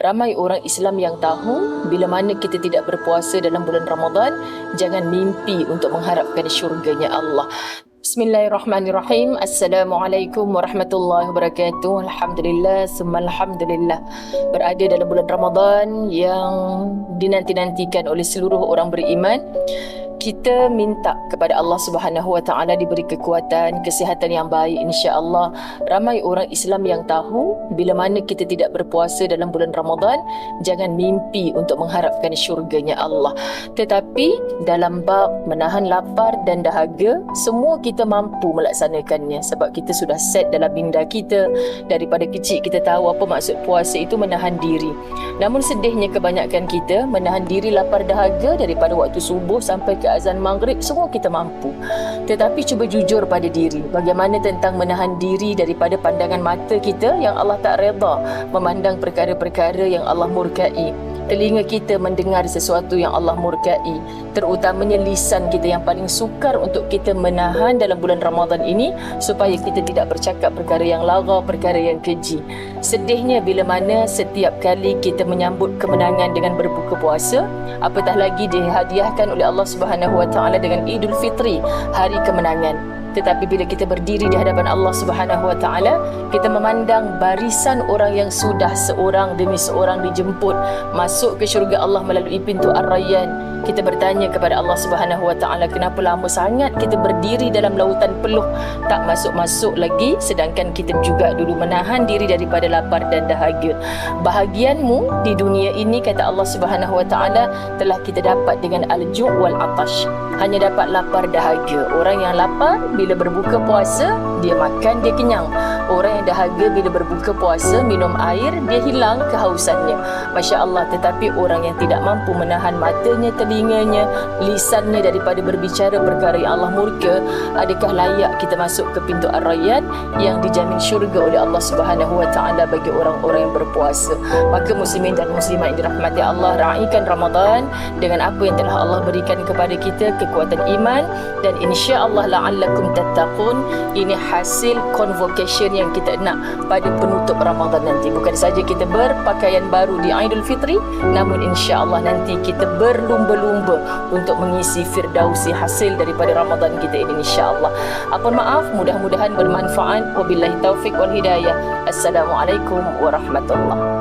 Ramai orang Islam yang tahu bila mana kita tidak berpuasa dalam bulan Ramadan, jangan mimpi untuk mengharapkan syurganya Allah. Bismillahirrahmanirrahim. Assalamualaikum warahmatullahi wabarakatuh. Alhamdulillah, summa alhamdulillah. Berada dalam bulan Ramadan yang dinanti-nantikan oleh seluruh orang beriman kita minta kepada Allah Subhanahu Wa Taala diberi kekuatan, kesihatan yang baik insya-Allah. Ramai orang Islam yang tahu bila mana kita tidak berpuasa dalam bulan Ramadan, jangan mimpi untuk mengharapkan syurganya Allah. Tetapi dalam bab menahan lapar dan dahaga, semua kita mampu melaksanakannya sebab kita sudah set dalam minda kita daripada kecil kita tahu apa maksud puasa itu menahan diri. Namun sedihnya kebanyakan kita menahan diri lapar dahaga daripada waktu subuh sampai ke azan maghrib semua kita mampu. Tetapi cuba jujur pada diri. Bagaimana tentang menahan diri daripada pandangan mata kita yang Allah tak reda memandang perkara-perkara yang Allah murkai telinga kita mendengar sesuatu yang Allah murkai. Terutamanya lisan kita yang paling sukar untuk kita menahan dalam bulan Ramadan ini supaya kita tidak bercakap perkara yang lara perkara yang keji. Sedihnya bila mana setiap kali kita menyambut kemenangan dengan berbuka puasa apatah lagi dihadiahkan oleh Allah Subhanahu wa taala dengan Idul Fitri hari kemenangan tetapi bila kita berdiri di hadapan Allah Subhanahu Wa Taala, kita memandang barisan orang yang sudah seorang demi seorang dijemput masuk ke syurga Allah melalui pintu Ar-Rayyan. Kita bertanya kepada Allah Subhanahu Wa Taala, kenapa lama sangat kita berdiri dalam lautan peluh tak masuk-masuk lagi sedangkan kita juga dulu menahan diri daripada lapar dan dahaga. Bahagianmu di dunia ini kata Allah Subhanahu Wa Taala telah kita dapat dengan al-ju' wal atash. Hanya dapat lapar dahaga. Orang yang lapar bila berbuka puasa dia makan dia kenyang orang yang dahaga bila berbuka puasa minum air dia hilang kehausannya Masya Allah tetapi orang yang tidak mampu menahan matanya telinganya lisannya daripada berbicara perkara yang Allah murka adakah layak kita masuk ke pintu Ar-Rayyan yang dijamin syurga oleh Allah Subhanahu Wa Taala bagi orang-orang yang berpuasa? Maka muslimin dan muslimat yang dirahmati Allah raikan Ramadan dengan apa yang telah Allah berikan kepada kita kekuatan iman. Dan insya-Allah la'allakum tattaqun. Ini hasil convocation yang kita nak pada penutup Ramadan nanti. Bukan saja kita berpakaian baru di Aidil Fitri namun insya-Allah nanti kita berlumba-lumba untuk mengisi firdausi hasil daripada Ramadan kita ini insya-Allah. Apa maaf mudah-mudahan bermanfaat. Wabillahi taufik wal hidayah. Assalamualaikum warahmatullahi